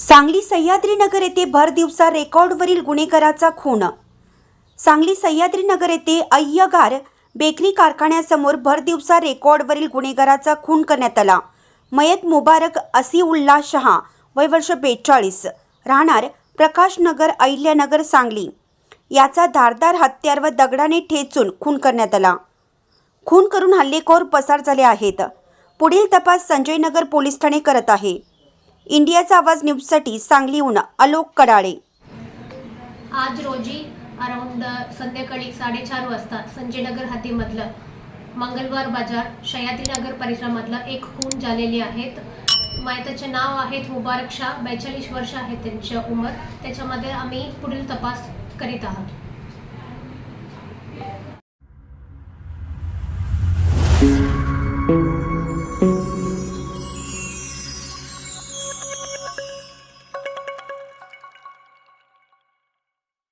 सांगली सह्याद्रीनगर येथे भर दिवसा रेकॉर्डवरील गुन्हेगाराचा खून. सांगली सह्याद्रीनगर येथे अय्यगार बेकरी कारखान्यासमोर भर दिवसा रेकॉर्डवरील गुन्हेगाराचा खून करण्यात आला. मयत मुबारक असीउल्ला शहा वय वर्ष बेचाळीस. राहणार प्रकाशनगर अहिल्यानगर सांगली. याचा धारदार हत्यार व दगडाने ठेचून खून करण्यात आला. खून करून हल्लेखोर पसार झाले आहेत. पुढील तपास संजयनगर पोलीस ठाणे करत आहे. इंडियाचा आवाज न्यूजसाठी सांगलीहून आलोक कडाळे आज रोजी अराउंड संध्याकाळी साडेचार वाजता संजय नगर हातीमधलं मंगलवार बाजार शयाती नगर परिसरामधलं एक खून झालेली आहेत. त्याचे नाव आहेत मुबारक शाह बेचाळीस वर्ष आहे त्यांच्या उमर. त्याच्यामध्ये आम्ही पुढील तपास करीत आहोत. thank you